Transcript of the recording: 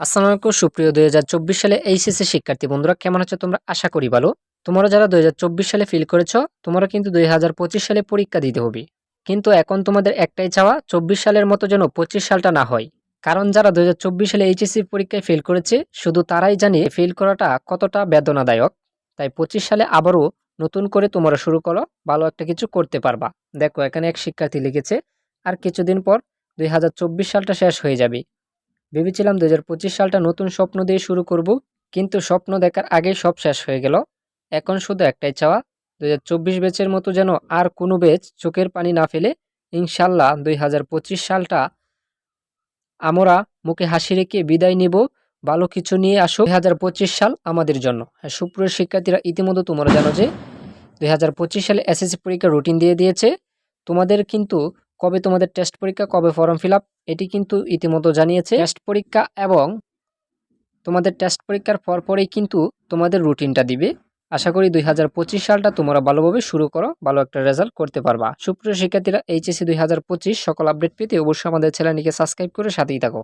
আসসালামু আলাইকুম সুপ্রিয় দুই হাজার চব্বিশ সালে এইচএসসি শিক্ষার্থী বন্ধুরা, কেমন আছো তোমরা? আশা করি ভালো। তোমরা যারা দুই হাজার চব্বিশ সালে ফিল করেছ, তোমরা কিন্তু দুই হাজার পঁচিশ সালে পরীক্ষা দিতে হবে। কিন্তু এখন তোমাদের একটাই চাওয়া, চব্বিশ সালের মতো যেন পঁচিশ সালটা না হয়। কারণ যারা দুই হাজার চব্বিশ সালে এইচএসসি পরীক্ষায় ফেল করেছে, শুধু তারাই জানে ফেল করাটা কতটা বেদনাদায়ক। তাই পঁচিশ সালে আবারও নতুন করে তোমরা শুরু করো, ভালো একটা কিছু করতে পারবা। দেখো, এখানে এক শিক্ষার্থী লিখেছে, আর কিছুদিন পর দুই হাজার চব্বিশ সালটা শেষ হয়ে যাবে। ভেবেছিলাম দুই হাজার পঁচিশ সালটা নতুন স্বপ্ন দিয়ে শুরু করব, কিন্তু স্বপ্ন দেখার আগেই সব শেষ হয়ে গেল। এখন শুধু একটাই চাওয়া দু হাজার চব্বিশ ব্যাচের মতো যেন আর কোনো বেচ চোখের পানি না ফেলে। ইনশাল্লাহ দুই হাজার পঁচিশ সালটা আমরা মুখে হাসি রেখে বিদায় নিব। ভালো কিছু নিয়ে আসো। দুই হাজার পঁচিশ সাল আমাদের জন্য। হ্যাঁ সুপ্রিয় শিক্ষার্থীরা, ইতিমধ্যে তোমরা জানো যে দুই হাজার পঁচিশ সালে এসএসসি পরীক্ষার রুটিন দিয়ে দিয়েছে। তোমাদের কিন্তু কবে তোমাদের টেস্ট পরীক্ষা, কবে ফর্ম ফিল এটি কিন্তু ইতিমধ্যে জানিয়েছে। টেস্ট পরীক্ষা এবং তোমাদের টেস্ট পরীক্ষার পরপরেই কিন্তু তোমাদের রুটিনটা দিবে। আশা করি দুই হাজার পঁচিশ সালটা তোমরা ভালোভাবে শুরু করো, ভালো একটা রেজাল্ট করতে পারবা। সুপ্রিয় শিক্ষার্থীরা এইচএসি দুই হাজার পঁচিশ সকল আপডেট পেতে অবশ্যই আমাদের চ্যানেলটিকে সাবস্ক্রাইব করে সাথেই থাকো।